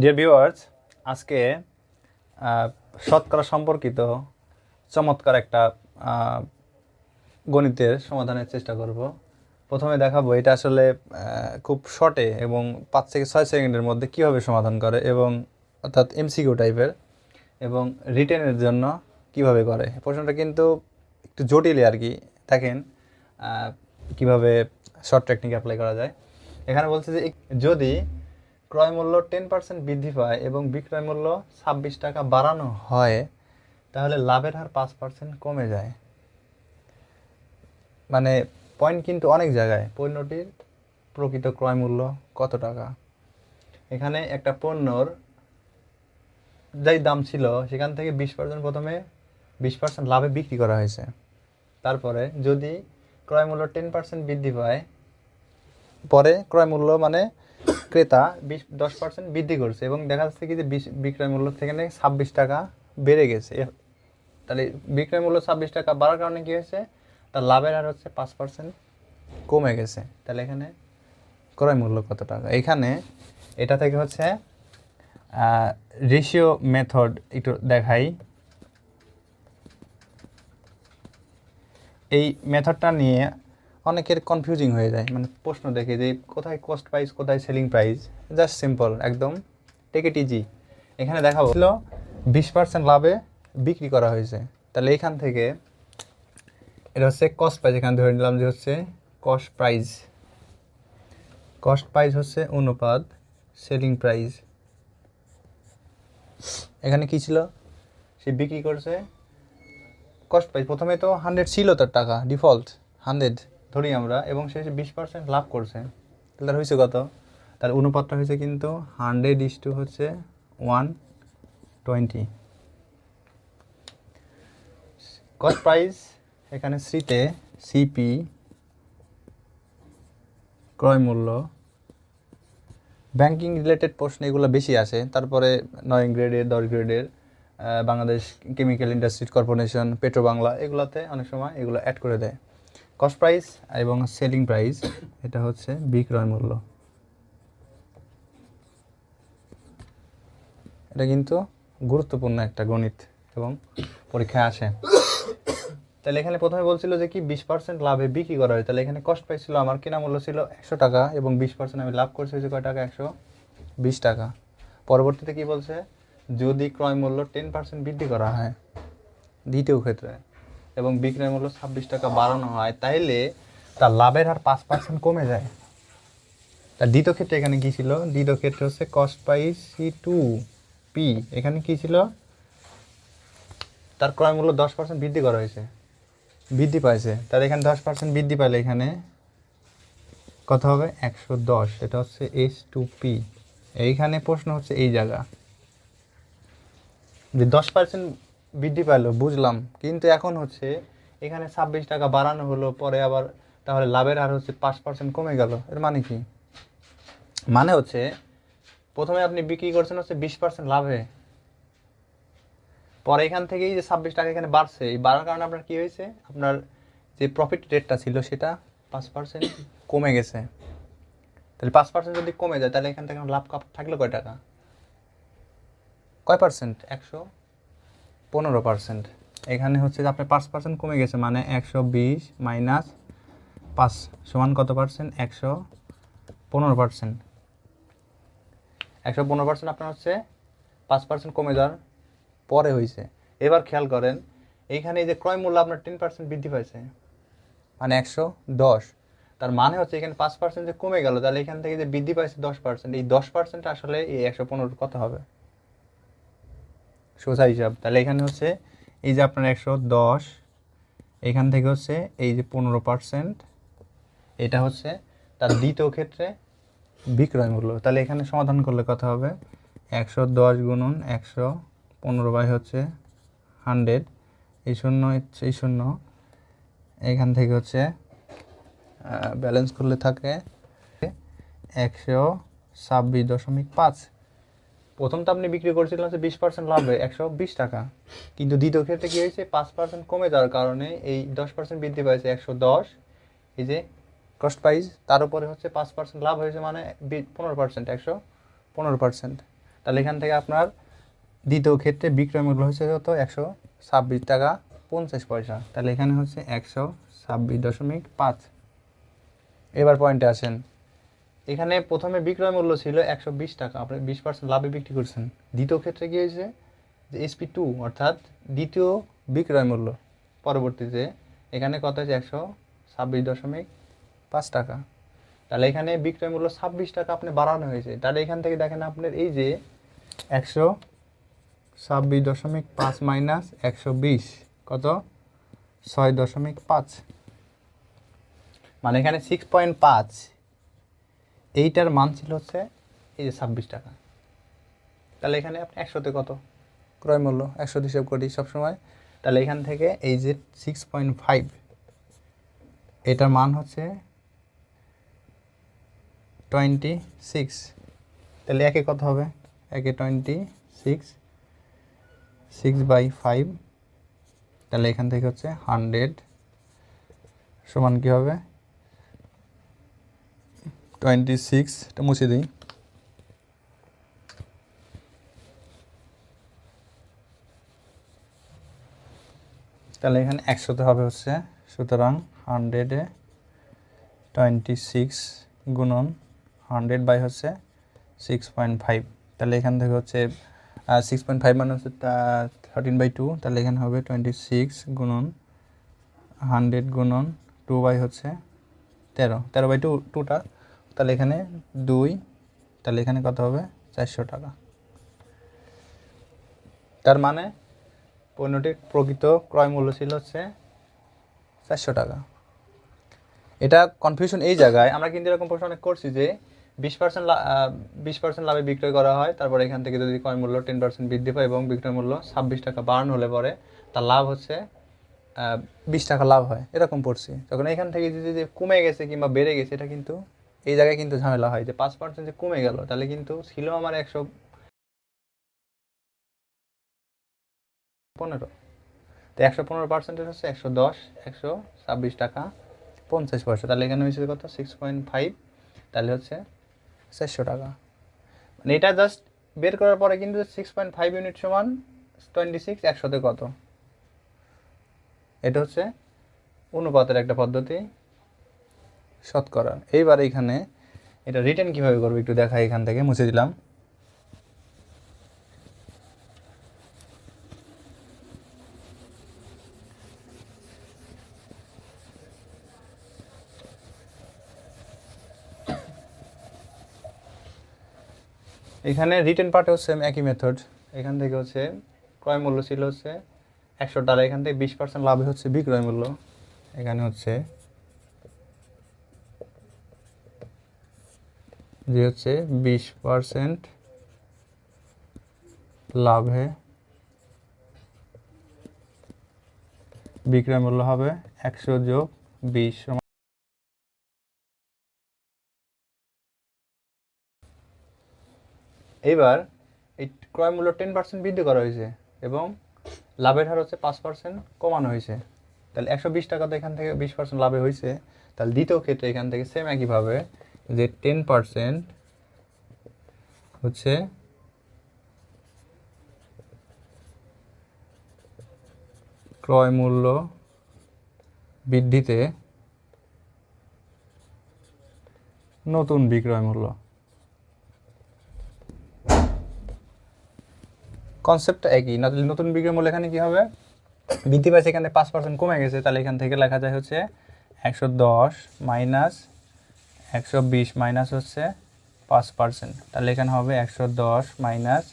Dear viewers আজকে শতকরা সম্পর্কিত চমৎকার একটা গণিতের সমাধানের চেষ্টা করব। প্রথমে দেখাবো এটা আসলে খুব শর্টে এবং পাঁচ থেকে ছয় সেকেন্ডের মধ্যে কীভাবে সমাধান করে এবং অর্থাৎ এমসিকিউ টাইপের এবং রিটেনের জন্য কীভাবে করে। প্রশ্নটা কিন্তু একটু জটিলই আর কি। দেখেন কীভাবে শর্ট টেকনিক অ্যাপ্লাই করা যায়। এখানে বলছে যে, যদি ক্রয় মূল্য টেন পার্সেন্ট বৃদ্ধি পায় এবং বিক্রয় মূল্য ছাব্বিশ টাকা বাড়ানো হয়, তাহলে লাভের হার পাঁচ পার্সেন্ট কমে যায়। মানে পয়েন্ট কিন্তু অনেক জায়গায়। পণ্যটির প্রকৃত ক্রয় মূল্য কত টাকা? এখানে একটা পণ্যর যাই দাম ছিল, সেখান থেকে বিশ পার্সেন্ট প্রথমে বিশ পার্সেন্ট লাভে বিক্রি করা হয়েছে। তারপরে যদি ক্রয় মূল্য টেন পার্সেন্ট বৃদ্ধি পায়, পরে ক্রয় মূল্য মানে ক্রেতা বিশ, দশ পার্সেন্ট বৃদ্ধি করছে এবং দেখা যাচ্ছে কি যে বিক্রয় মূল্য থেকে ছাব্বিশ টাকা বেড়ে গেছে। তাহলে বিক্রয় মূল্য ছাব্বিশ টাকা বাড়ার কারণে কী হয়েছে? তার লাভের হার হচ্ছে পাঁচ পার্সেন্ট কমে গেছে। তাহলে এখানে ক্রয় মূল্য কত টাকা? এখানে এটা থেকে হচ্ছে রেশিও মেথড একটু দেখাই। এই মেথডটা নিয়ে অনেকের কনফিউজিং হয়ে যায়। মানে প্রশ্ন দেখে যে, কোথায় কস্ট প্রাইস কোথায় সেলিং প্রাইস জাস্ট সিম্পল একদম। টেক ইট ইজি এখানে দেখা ছিল বিশ পার্সেন্ট লাভে বিক্রি করা হয়েছে। তাহলে এখান থেকে এটা হচ্ছে কস্ট প্রাইস এখানে ধরে নিলাম যে হচ্ছে কস্ট প্রাইস কস্ট প্রাইস হচ্ছে অনুপাত সেলিং প্রাইস এখানে কী ছিল? সে বিক্রি করছে। কস্ট প্রাইস প্রথমে তো হান্ড্রেড ছিল তার টাকা ডিফল্ট হান্ড্রেড ধরি আমরা, এবং সে বিশ পার্সেন্ট লাভ করছে। তাহলে তার হয়েছে কত? তার অনুপাতটা হয়েছে কিন্তু হান্ড্রেড ইস টু হচ্ছে ওয়ান টোয়েন্টি কস্ট প্রাইস এখানে সিতে সিপি ক্রয় মূল্য। ব্যাংকিং রিলেটেড প্রশ্ন এগুলো বেশি আসে। তারপরে নয় গ্রেডের দশ গ্রেডের Bangladesh chemical industries corporation Petrobangla এগুলোতে অনেক সময় এগুলো অ্যাড করে দেয়। কস্ট প্রাইস এবং সেলিং প্রাইস, এটা হচ্ছে বিক্রয় মূল্য। এটা কিন্তু গুরুত্বপূর্ণ একটা গণিত এবং পরীক্ষায় আসে। তাহলে এখানে প্রথমে বলছিল যে কি বিশ পার্সেন্ট লাভে বিক্রি করা হয়। তাহলে এখানে কস্ট প্রাইস ছিল, আমার কেনা মূল্য ছিল একশো টাকা এবং বিশ পার্সেন্ট আমি লাভ করছি হচ্ছে কয় টাকা? একশো বিশ টাকা। পরবর্তীতে কি বলছে? যদি ক্রয় মূল্য টেন পার্সেন্ট বৃদ্ধি করা হয়, দ্বিতীয় ক্ষেত্রে এবং বিক্রয় মূল্য ছাব্বিশ টাকা বাড়ানো হয়, তাইলে তার লাভের হার পাঁচ পার্সেন্ট কমে যায়। তার দ্বিতীয় ক্ষেত্রে এখানে কী ছিল? দ্বিতীয় ক্ষেত্রে হচ্ছে cost price C two P এখানে কী ছিল? তার ক্রয় মূল্য দশ পার্সেন্ট বৃদ্ধি করা হয়েছে। বৃদ্ধি পাইছে। তার এখানে দশ পার্সেন্ট বৃদ্ধি পাইলে এখানে কত হবে? একশো দশ। এটা হচ্ছে এইচ টু পি এইখানে প্রশ্ন হচ্ছে এই জায়গা। যে দশ পার্সেন্ট বৃদ্ধি পাইলো, বুঝলাম। কিন্তু এখন হচ্ছে এখানে ছাব্বিশ টাকা বাড়ানো হলো, পরে আবার তাহলে লাভের হার হচ্ছে পাঁচ পার্সেন্ট কমে গেল। এর মানে কি? মানে হচ্ছে প্রথমে আপনি বিক্রি করছেন হচ্ছে বিশ পার্সেন্ট লাভে। পরে এখান থেকেই যে ছাব্বিশ টাকা এখানে বাড়ছে, এই বাড়ার কারণে আপনার কি হয়েছে? আপনার যে প্রফিট রেটটা ছিল সেটা পাঁচ পার্সেন্ট কমে গেছে। তাহলে পাঁচ পার্সেন্ট যদি কমে যায়, তাহলে এখান থেকে লাভ থাকল কয় টাকা? কয় পার্সেন্ট একশো? পনেরো পার্সেন্ট এখানে হচ্ছে যে আপনার পাঁচ পার্সেন্ট কমে গেছে মানে একশো বিশ মাইনাস পাঁচ, সমান কত পার্সেন্ট একশো পনেরো পার্সেন্ট একশো পনেরো পার্সেন্ট আপনার হচ্ছে পাঁচ পার্সেন্ট কমে যাওয়ার পরে হয়েছে এবার খেয়াল করেন, এইখানে এই যে ক্রয় মূল্য আপনার টেন পার্সেন্ট বৃদ্ধি পাইছে মানে একশো দশ। তার মানে হচ্ছে এখানে পাঁচ পার্সেন্ট যে কমে গেল, তাহলে এখান থেকে যে বৃদ্ধি পাইছে দশ পার্সেন্ট এই দশ পার্সেন্ট আসলে এই একশো পনেরো কত হবে। সোজা হিসাব। তাহলে এখানে হচ্ছে এই যে আপনার একশো দশ, এখান থেকে হচ্ছে এই যে পনেরো পার্সেন্ট, এটা হচ্ছে তার দ্বিতীয় ক্ষেত্রে বিক্রয় মূল্য। তাহলে এখানে সমাধান করলে কথা হবে? একশো দশ গুণন একশো পনেরো বাই হচ্ছে হান্ড্রেড। এই শূন্য এই শূন্য। এখান থেকে হচ্ছে ব্যালেন্স করলে থাকে একশো ছাব্বিশ দশমিক পাঁচ। প্রথম তো আপনি বিক্রি করছিলেন হচ্ছে বিশ পার্সেন্ট লাভে, একশো বিশ টাকা। কিন্তু দ্বিতীয় ক্ষেত্রে কী হয়েছে? পাঁচ পার্সেন্ট কমে যাওয়ার কারণে এই দশ পার্সেন্ট বৃদ্ধি পাইছে একশো দশ। এই যে কস্ট প্রাইস তার উপরে হচ্ছে পাঁচ পার্সেন্ট লাভ হয়েছে মানে পনেরো পার্সেন্ট একশো পনেরো পার্সেন্ট তাহলে এখান থেকে আপনার দ্বিতীয় ক্ষেত্রে বিক্রয় মূল্য হচ্ছে কত? একশো ছাব্বিশ টাকা, পঞ্চাশ পয়সা। তাহলে এখানে হচ্ছে একশো ছাব্বিশ দশমিক পাঁচ। এবার পয়েন্টে আসেন। এখানে প্রথমে বিক্রয় মূল্য ছিল একশো বিশ টাকা। আপনি বিশ পার্সেন্ট লাভে বিক্রি করছেন। দ্বিতীয় ক্ষেত্রে কী হয়েছে যে এসপি টু অর্থাৎ দ্বিতীয় বিক্রয় মূল্য। পরবর্তীতে এখানে কত হয়েছে একশো ছাব্বিশ দশমিক পাঁচ টাকা। তাহলে এখানে বিক্রয় মূল্য ছাব্বিশ টাকা আপনি বাড়ানো হয়েছে। তাহলে এখান থেকে দেখেন আপনার এই যে একশো ছাব্বিশ দশমিক পাঁচ মাইনাস একশো বিশ, কত? ছয় দশমিক পাঁচ। মানে এখানে সিক্স পয়েন্ট পাঁচ। এইটার মান ছিল হচ্ছে এই যে ছাব্বিশ টাকা। তাহলে এখানে আপনি একশোতে কত? ক্রয় মূল্য একশো হিসেব করি সবসময়। তাহলে এখান থেকে এই যে সিক্স পয়েন্ট ফাইভ এটার মান হচ্ছে টোয়েন্টি সিক্স তাহলে একে কত হবে? একে twenty six six by five তাহলে এখান থেকে হচ্ছে হান্ড্রেড সমান কী হবে? টোয়েন্টি সিক্স, এটা মুছে দিই। তাহলে এখানে একশোতে হবে হচ্ছে, সুতরাং হান্ড্রেডে টোয়েন্টি সিক্স গুণন হান্ড্রেড বাই হচ্ছে সিক্স পয়েন্ট ফাইভ। তাহলে এখান থেকে হচ্ছে সিক্স পয়েন্ট ফাইভ মানে হচ্ছে থার্টিন বাই টু তাহলে এখানে হবে টোয়েন্টি সিক্স গুণন হান্ড্রেড গুণন টু বাই হচ্ছে তেরো। তেরো বাই টু টুটা তাহলে এখানে দুই, তাহলে এখানে কত হবে? চারশো টাকা। তার মানে পণ্যটির প্রকৃত ক্রয় মূল্য ছিল হচ্ছে চারশো টাকা। এটা কনফিউশন এই জায়গায়, আমরা কিন্তু এরকম প্রশ্ন অনেক করছি যে বিশ পার্সেন্ট বিশ পার্সেন্ট লাভে বিক্রয় করা হয়, তারপরে এখান থেকে যদি ক্রয় মূল্য টেন পার্সেন্ট বৃদ্ধি পায় এবং বিক্রয় মূল্য ছাব্বিশ টাকা বাড়ানো হলে পরে তার লাভ হচ্ছে বিশ টাকা লাভ হয়, এরকম পড়ছি তখন এখান থেকে যদি কমে গেছে কিংবা বেড়ে গেছে, এটা কিন্তু এই জায়গায় কিন্তু ঝামেলা হয় যে পাঁচ পার্সেন্ট যে কমে গেল, তাহলে কিন্তু ছিল আমার একশো পনেরো। তো একশো পনেরো পার্সেন্টেজ হচ্ছে একশো দশ, একশো ছাব্বিশ টাকা, পঞ্চাশ পয়সা। তাহলে এখানে হয়েছে কত? সিক্স পয়েন্ট ফাইভ তাহলে হচ্ছে চারশো টাকা। মানে এটা জাস্ট বের করার পরে কিন্তু সিক্স পয়েন্ট ফাইভ ইউনিট সমান টোয়েন্টি সিক্স একশোতে কত? এটা হচ্ছে অনুপাতের একটা পদ্ধতি। শতকরা এইবার এখানে এটা রিটার্ন কীভাবে করব একটু দেখা এখান থেকে, মুছে দিলাম। এখানে রিটেন পার্টে হচ্ছে একই মেথড এখান থেকে হচ্ছে ক্রয় মূল্য ছিল হচ্ছে একশো টাকা। এখান থেকে বিশ পার্সেন্ট লাভে হচ্ছে বিক্রয় মূল্য। এখানে হচ্ছে যে হচ্ছে বিশ পার্সেন্ট লাভে বিক্রয় মূল্য হবে একশো যোগ বিশ এইবার এই ক্রয় মূল্য টেন পার্সেন্ট বৃদ্ধি করা হয়েছে এবং লাভের হার হচ্ছে পাঁচ পার্সেন্ট কমানো হয়েছে। তাহলে একশো বিশ টাকা তো এখান থেকে বিশ পার্সেন্ট লাভে হয়েছে। তাহলে দ্বিতীয় ক্ষেত্রে এখান থেকে সেম একইভাবে যে টেন পার্সেন্ট হচ্ছে ক্রয় মূল্য বৃদ্ধিতে নতুন বিক্রয় মূল্য। কনসেপ্টটা একই নতুন বিক্রয় মূল্য এখানে কী হবে? বৃদ্ধি পাইছে এখানে পাঁচ পার্সেন্ট কমে গেছে, তাহলে এখান থেকে লেখা যায় হচ্ছে একশো দশ মাইনাস একশো বিশ মাইনাস হচ্ছে পাঁচ পার্সেন্ট তাহলে এখানে হবে একশো দশ মাইনাস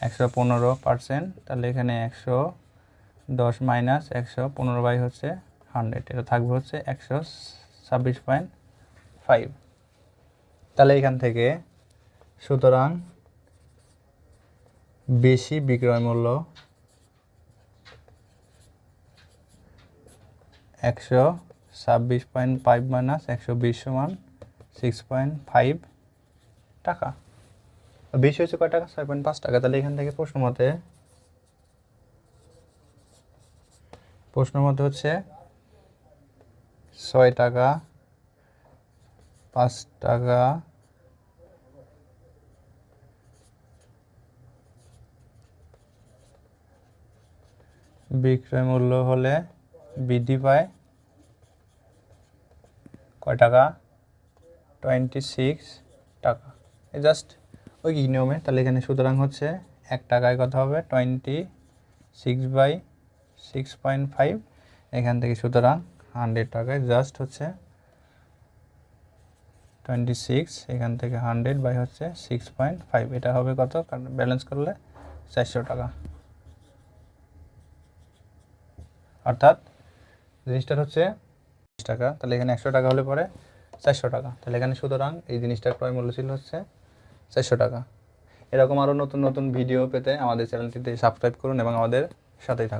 একশো পনেরো পার্সেন্ট তাহলে এখানে একশো দশ মাইনাস একশো পনেরো বাই হচ্ছে হান্ড্রেড এটা থাকবে হচ্ছে একশো ছাব্বিশ পয়েন্ট ফাইভ তাহলে এখান থেকে সুতরাং বেশি বিক্রয় মূল্য একশো ছাব্বিশ পয়েন্ট ফাইভ মাইনাস একশো বিশ সমান সিক্স পয়েন্ট ফাইভ টাকা। বেশি হয়েছে কয় টাকা? ছয় পয়েন্ট পাঁচ টাকা। তাহলে এখান থেকে প্রশ্ন মতে প্রশ্ন মতে হচ্ছে ছয় টাকা, পাঁচ টাকা, বিক্রয় মূল্য হলে বৃদ্ধি পায় কয় টাকা? টোয়েন্টি সিক্স টাকা। জাস্ট ওই কি নিয়মে? তাহলে এখানে সুতরাং হচ্ছে এক টাকায় কত হবে, twenty six by six point five. এখান থেকে সুতরাং হান্ড্রেড টাকায় জাস্ট হচ্ছে টোয়েন্টি সিক্স, এখান থেকে হান্ড্রেড বাই হচ্ছে সিক্স পয়েন্ট ফাইভ। এটা হবে কত? কারণ ব্যালেন্স করলে চারশো টাকা। অর্থাৎ জিনিসটার হচ্ছে টাকা। তাহলে এখানে একশো টাকা হলে পরে চারশো টাকা। তাহলে এখানে সুতরাং এই জিনিসটার ক্রয় মূল্য ছিল হচ্ছে চারশো টাকা। এরকম আরও নতুন নতুন ভিডিও পেতে আমাদের চ্যানেলটিতে সাবস্ক্রাইব করুন এবং আমাদের সাথেই থাকুন।